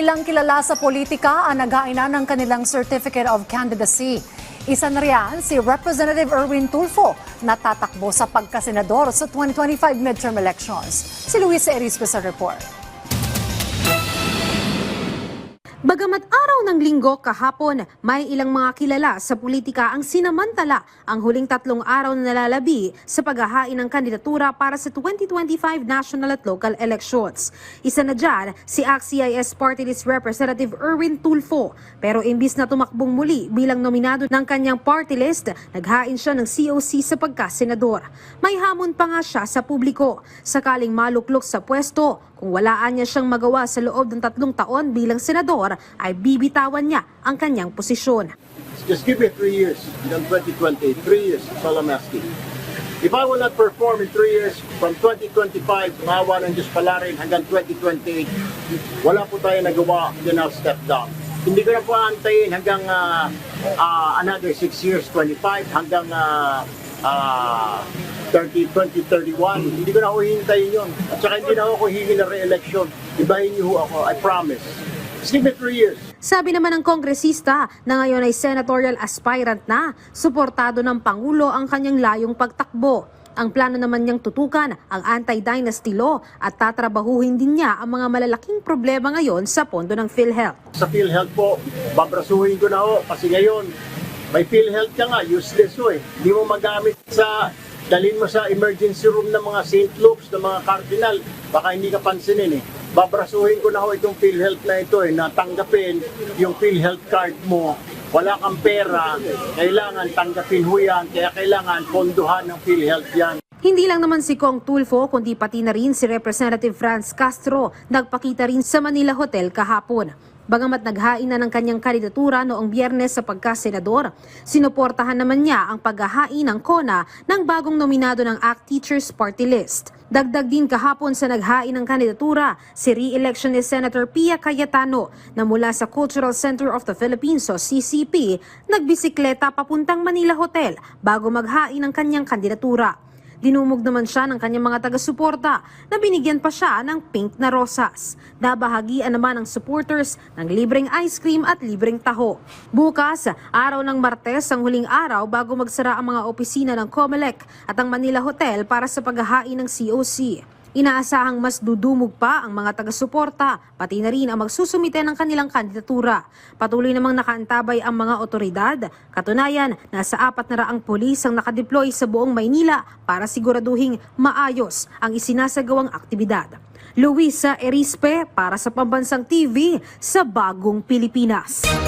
ilang kilala sa politika ang nag-aina ng kanilang Certificate of Candidacy. Isa na riyan si Representative Erwin Tulfo na tatakbo sa pagkasenador sa 2025 midterm elections. Si Luis Erispe sa report. Bagamat araw ng linggo kahapon, may ilang mga kilala sa politika ang sinamantala ang huling tatlong araw na nalalabi sa paghahain ng kandidatura para sa 2025 national at local elections. Isa na dyan, si ACT-CIS Party List Representative Erwin Tulfo. Pero imbis na tumakbong muli bilang nominado ng kanyang party list, naghain siya ng COC sa pagkasenador. May hamon pa nga siya sa publiko. Sakaling maluklok sa pwesto, kung walaan niya siyang magawa sa loob ng tatlong taon bilang senador, ay bibitawan niya ang kanyang posisyon. Just give me three years hanggang 2020. Three years, that's all I'm asking. If I will not perform in three years, from 2025, maawa ng Diyos pala rin hanggang 2028, wala po tayo nagawa, then I'll step down. Hindi ko na po antayin hanggang ah, ah, another six years, 25, hanggang ah, ah, 30, 2031. Hindi ko na ho hihintayin yun. At saka hindi na ako hihingi ng re-election. Ibahin niyo ako, I promise. Just give me three years. Sabi naman ng kongresista na ngayon ay senatorial aspirant na, suportado ng Pangulo ang kanyang layong pagtakbo. Ang plano naman niyang tutukan ang anti-dynasty law at tatrabahuhin din niya ang mga malalaking problema ngayon sa pondo ng PhilHealth. sa PhilHealth po, babrasuhin ko na ho kasi ngayon may PhilHealth ka nga, useless ho eh. Hindi mo magamit sa, dalhin mo sa emergency room ng mga St. Luke's, ng mga Cardinal, baka hindi ka pansinin eh. Babrasuhin ko na ho itong PhilHealth na ito eh, na tanggapin yung PhilHealth card mo. Wala kang pera, kailangan tanggapin ho yan, kaya kailangan ponduhan ng PhilHealth yan. Hindi lang naman si Kong Tulfo kundi pati na rin si Representative Franz Castro nagpakita rin sa Manila Hotel kahapon. Bagamat naghain na ng kanyang kandidatura noong biyernes sa pagkasenador, sinuportahan naman niya ang paghahain ng KONA ng bagong nominado ng ACT Teachers Party List. Dagdag din kahapon sa naghain ng kandidatura si re-election ni Senator Pia Cayetano na mula sa Cultural Center of the Philippines o CCP, nagbisikleta papuntang Manila Hotel bago maghain ng kanyang kandidatura. Dinumog naman siya ng kanyang mga taga-suporta na binigyan pa siya ng pink na rosas. Nabahagian naman ng supporters ng libreng ice cream at libreng taho. Bukas, araw ng Martes ang huling araw bago magsara ang mga opisina ng COMELEC at ang Manila Hotel para sa paghahain ng COC. Inaasahang mas dudumog pa ang mga taga-suporta, pati na rin ang magsusumite ng kanilang kandidatura. Patuloy namang nakaantabay ang mga otoridad. Katunayan, nasa apat na raang polis ang nakadeploy sa buong Maynila para siguraduhing maayos ang isinasagawang aktibidad. Luisa Erispe para sa Pambansang TV sa Bagong Pilipinas.